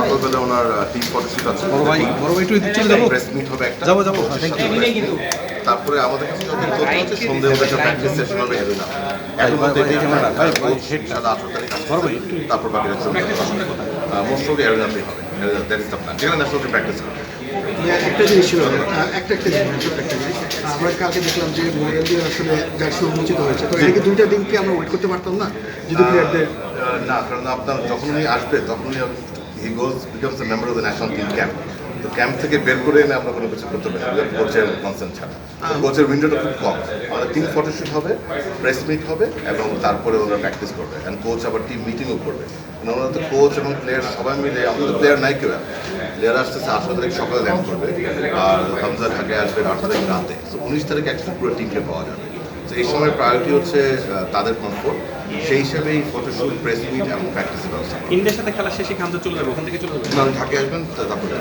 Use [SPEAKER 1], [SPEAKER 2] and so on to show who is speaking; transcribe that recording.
[SPEAKER 1] সকালবেলা ওনার team photoshoot আছে।
[SPEAKER 2] বড় ভাই বড় ভাই একটু চলে যাব?
[SPEAKER 1] প্রেস মিট হবে একটা।
[SPEAKER 2] যাব,
[SPEAKER 1] meet। তারপরে আমাদের কাছে তথ্য আছে প্র্যাকটিস সেশন হবে মধ্যে
[SPEAKER 2] ভাই, ভাই,
[SPEAKER 1] তারিখ
[SPEAKER 2] বড় ভাই,
[SPEAKER 1] তারপর মোস্ট অফ এরুনাতেই হবে। দ্যাট ইজ দ্য প্ল্যান যেখানে ন্যাশনাল প্র্যাকটিস করবে।
[SPEAKER 3] একটা জিনিস ছিল। একটা একটা জিনিস একটা জিনিস। আমরা কালকে দেখলাম যে মোবাইল দিয়ে আসলে জার্সি উন্মোচিত হয়েছে। তো এটাকে দুইটা দিন কি আমরা ওয়েট করতে পারতাম না? যদি প্লেয়ারদের
[SPEAKER 1] না কারণ আপনার যখন উনি আসবে তখন উনি he goes becomes a member of the national team camp তো ক্যাম্প থেকে বের করে এনে আমরা কোনো কিছু করতে পারি না। কোচের কনসেন্ট ছাড়া। কোচের উইন্ডোটা খুব কম। আমাদের টিম ফটোশুট হবে প্রেস মিট হবে এবং তারপরে ওরা প্র্যাকটিস করবে। অ্যান্ড কোচ আবার টিম মিটিংও করবে। মানে ওনারা তো কোচ এবং প্লেয়ার সবাই মিলে আমাদের প্লেয়ার নাই কেউ। প্লেয়ার আসতেছে আঠারো তারিখ সকালে ল্যান্ড করবে। আর হামজা ঢাকায় আসবে আঠারো তারিখ রাতে। তো উনিশ তারিখ একসাথে পুরো টিমকে পাওয়া যাবে। এই সময় প্রায়োরিটি হচ্ছে তাদের কমফোর্ট সেই হিসেবেই ফটোশুট প্রেস মিট এবং প্র্যাকটিস ব্যবস্থা
[SPEAKER 4] ইন্ডিয়ার সাথে খেলা শেষে খামজা চলে যাবে ওখান থেকে চলে যাবে?
[SPEAKER 1] না ঢাকায় আসবেন তারপরে